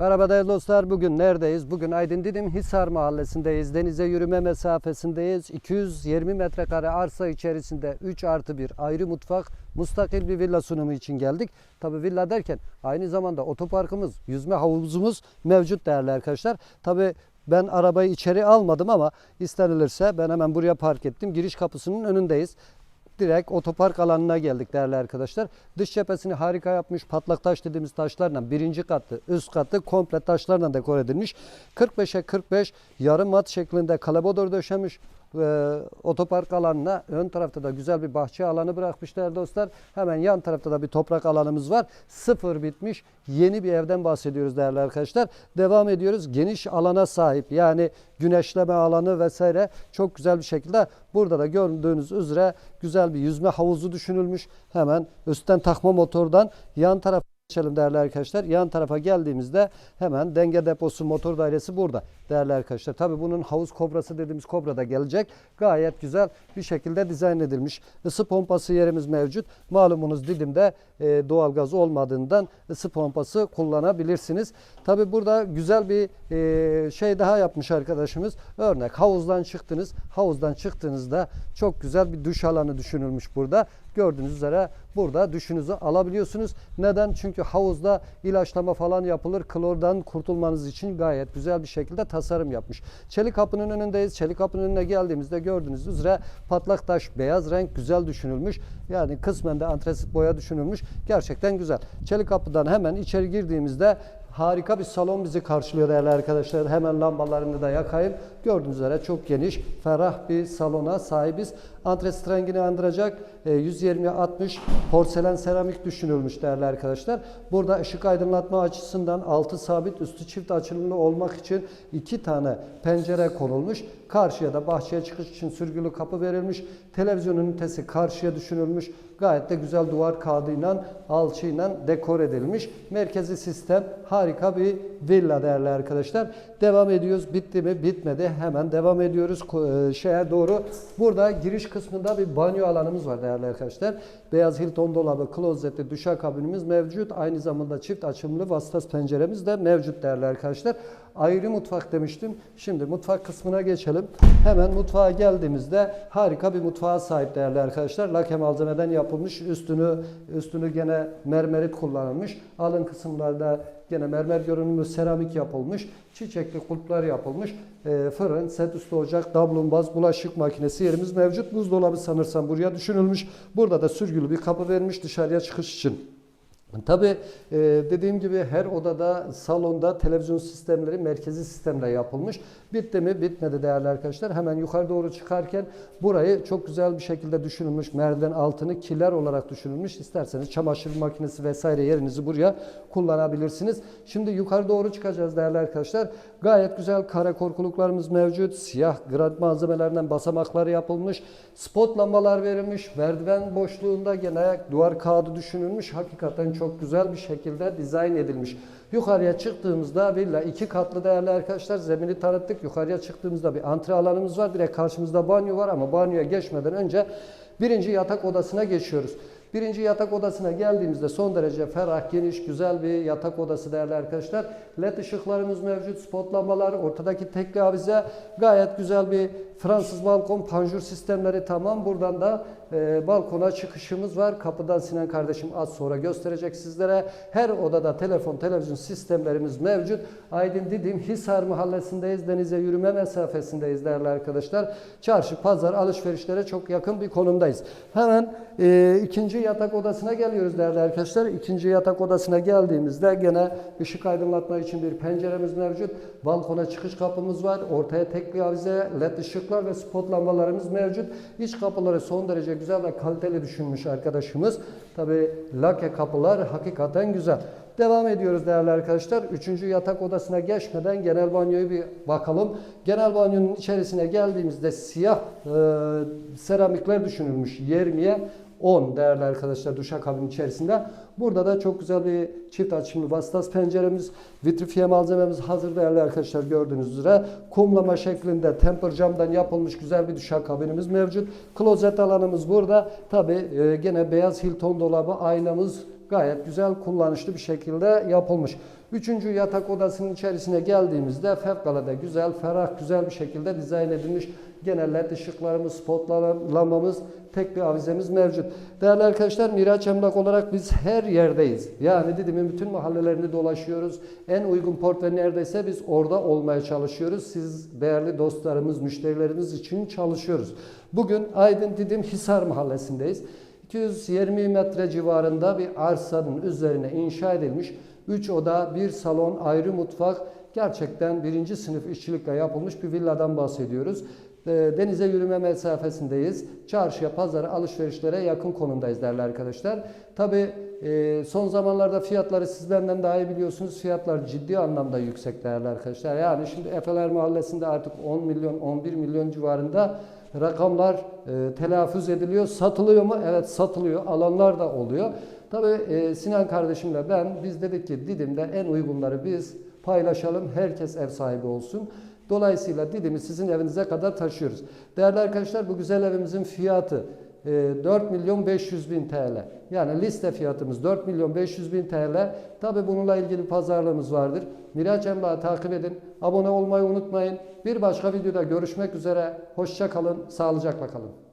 Merhaba değerli dostlar. Bugün neredeyiz? Bugün Aydın Didim Hisar Mahallesi'ndeyiz. Denize yürüme mesafesindeyiz. 220 metrekare arsa içerisinde 3 artı 1 ayrı mutfak, mustakil bir villa sunumu için geldik. Tabi villa derken aynı zamanda otoparkımız, yüzme havuzumuz mevcut değerli arkadaşlar. Tabi ben arabayı içeri almadım ama istenilirse ben hemen buraya park ettim. Giriş kapısının önündeyiz direkt otopark alanına geldik değerli arkadaşlar. Dış cephesini harika yapmış. Patlak taş dediğimiz taşlarla birinci katı, üst katı komple taşlarla dekor edilmiş. 45'e 45 yarım mat şeklinde kalabodor döşemiş. Ee, otopark alanına ön tarafta da güzel bir bahçe alanı bırakmışlar dostlar. Hemen yan tarafta da bir toprak alanımız var. Sıfır bitmiş yeni bir evden bahsediyoruz değerli arkadaşlar. Devam ediyoruz. Geniş alana sahip yani güneşleme alanı vesaire çok güzel bir şekilde burada da gördüğünüz üzere güzel bir yüzme havuzu düşünülmüş. Hemen üstten takma motordan yan taraf geçelim değerli arkadaşlar. Yan tarafa geldiğimizde hemen denge deposu motor dairesi burada değerli arkadaşlar. Tabi bunun havuz kobrası dediğimiz kobra da gelecek. Gayet güzel bir şekilde dizayn edilmiş. Isı pompası yerimiz mevcut. Malumunuz Didim'de e, doğalgaz olmadığından ısı pompası kullanabilirsiniz. Tabi burada güzel bir e, şey daha yapmış arkadaşımız. Örnek havuzdan çıktınız. Havuzdan çıktığınızda çok güzel bir duş alanı düşünülmüş burada. Gördüğünüz üzere burada duşunuzu alabiliyorsunuz. Neden? Çünkü havuzda ilaçlama falan yapılır. Klordan kurtulmanız için gayet güzel bir şekilde tasarım yapmış. Çelik kapının önündeyiz. Çelik kapının önüne geldiğimizde gördüğünüz üzere patlak taş beyaz renk güzel düşünülmüş. Yani kısmen de antresit boya düşünülmüş. Gerçekten güzel. Çelik kapıdan hemen içeri girdiğimizde Harika bir salon bizi karşılıyor değerli arkadaşlar. Hemen lambalarını da yakayım. Gördüğünüz üzere çok geniş, ferah bir salona sahibiz. Antresit rengini andıracak e, 120-60 porselen seramik düşünülmüş değerli arkadaşlar. Burada ışık aydınlatma açısından altı sabit, üstü çift açılımlı olmak için iki tane pencere konulmuş. Karşıya da bahçeye çıkış için sürgülü kapı verilmiş. Televizyon ünitesi karşıya düşünülmüş. Gayet de güzel duvar kağıdıyla, alçıyla dekor edilmiş. Merkezi sistem harika bir villa değerli arkadaşlar. Devam ediyoruz. Bitti mi? Bitmedi. Hemen devam ediyoruz e, şeye doğru. Burada giriş kısmında bir banyo alanımız var değerli arkadaşlar. Beyaz Hilton dolabı, klozetli, duşakabinimiz mevcut. Aynı zamanda çift açımlı vasıtas penceremiz de mevcut değerli arkadaşlar. Ayrı mutfak demiştim. Şimdi mutfak kısmına geçelim. Hemen mutfağa geldiğimizde harika bir mutfağa sahip değerli arkadaşlar. Lake malzemeden yapılmış. Üstünü üstünü gene mermerit kullanılmış. Alın kısımlarda gene mermer görünümlü seramik yapılmış. Çiçekli kulplar yapılmış. E, fırın, set üstü ocak, dablumbaz, bulaşık makinesi yerimiz mevcut. Buzdolabı sanırsam buraya düşünülmüş. Burada da sürgülü bir kapı vermiş dışarıya çıkış için. Tabii e, dediğim gibi her odada, salonda televizyon sistemleri merkezi sistemle yapılmış. Bitti mi? Bitmedi değerli arkadaşlar. Hemen yukarı doğru çıkarken burayı çok güzel bir şekilde düşünülmüş. Merdiven altını kiler olarak düşünülmüş. İsterseniz çamaşır makinesi vesaire yerinizi buraya kullanabilirsiniz. Şimdi yukarı doğru çıkacağız değerli arkadaşlar. Gayet güzel kare korkuluklarımız mevcut. Siyah granit malzemelerden basamakları yapılmış. Spot lambalar verilmiş. Merdiven boşluğunda gene duvar kağıdı düşünülmüş. Hakikaten çok güzel bir şekilde dizayn edilmiş. Yukarıya çıktığımızda villa iki katlı değerli arkadaşlar zemini tanıttık. Yukarıya çıktığımızda bir antre alanımız var. Direkt karşımızda banyo var ama banyoya geçmeden önce birinci yatak odasına geçiyoruz. Birinci yatak odasına geldiğimizde son derece ferah, geniş, güzel bir yatak odası değerli arkadaşlar. LED ışıklarımız mevcut, spot lambalar, ortadaki tekli avize, gayet güzel bir Fransız balkon, panjur sistemleri tamam. Buradan da e, balkona çıkışımız var. Kapıdan Sinan kardeşim az sonra gösterecek sizlere. Her odada telefon, televizyon sistemlerimiz mevcut. Aydın Didim Hisar mahallesindeyiz. Denize yürüme mesafesindeyiz değerli arkadaşlar. Çarşı, pazar, alışverişlere çok yakın bir konumdayız. Hemen e, ikinci yatak odasına geliyoruz değerli arkadaşlar. İkinci yatak odasına geldiğimizde gene ışık aydınlatma için bir penceremiz mevcut. Balkona çıkış kapımız var. Ortaya tekli avize, led ışıklar ve spot lambalarımız mevcut. İç kapıları son derece güzel ve kaliteli düşünmüş arkadaşımız. Tabi lake kapılar hakikaten güzel. Devam ediyoruz değerli arkadaşlar. Üçüncü yatak odasına geçmeden genel banyoyu bir bakalım. Genel banyonun içerisine geldiğimizde siyah e, seramikler düşünülmüş. 20'ye 10 değerli arkadaşlar duşakabinin içerisinde. Burada da çok güzel bir çift açımlı vasıtas penceremiz, vitrifiye malzememiz hazır değerli arkadaşlar gördüğünüz üzere. Kumlama şeklinde temper camdan yapılmış güzel bir duşakabinimiz mevcut. Klozet alanımız burada. Tabi gene beyaz Hilton dolabı, aynamız, gayet güzel kullanışlı bir şekilde yapılmış. Üçüncü yatak odasının içerisine geldiğimizde fevkalade güzel, ferah, güzel bir şekilde dizayn edilmiş. Gene led ışıklarımız, spotlamamız, tek bir avizemiz mevcut. Değerli arkadaşlar Miraç Emlak olarak biz her yerdeyiz. Yani Didim'in bütün mahallelerini dolaşıyoruz. En uygun portföy neredeyse biz orada olmaya çalışıyoruz. Siz değerli dostlarımız, müşterilerimiz için çalışıyoruz. Bugün Aydın Didim Hisar mahallesindeyiz. 220 metre civarında bir arsanın üzerine inşa edilmiş 3 oda, bir salon, ayrı mutfak gerçekten birinci sınıf işçilikle yapılmış bir villadan bahsediyoruz. E, Denize yürüme mesafesindeyiz. Çarşıya, pazara, alışverişlere yakın konumdayız değerli arkadaşlar. Tabi son zamanlarda fiyatları sizlerden daha iyi biliyorsunuz. Fiyatlar ciddi anlamda yüksek değerli arkadaşlar. Yani şimdi Efeler Mahallesi'nde artık 10 milyon, 11 milyon civarında rakamlar e, telaffuz ediliyor. Satılıyor mu? Evet satılıyor. Alanlar da oluyor. Tabii Sinan kardeşimle ben biz dedik ki Didim'de en uygunları biz paylaşalım. Herkes ev sahibi olsun. Dolayısıyla Didim'i sizin evinize kadar taşıyoruz. Değerli arkadaşlar bu güzel evimizin fiyatı e, 4 milyon 500 bin TL. Yani liste fiyatımız 4 milyon 500 bin TL. Tabi bununla ilgili pazarlığımız vardır. Miraç Emlak'ı takip edin. Abone olmayı unutmayın. Bir başka videoda görüşmek üzere. Hoşça kalın. Sağlıcakla kalın.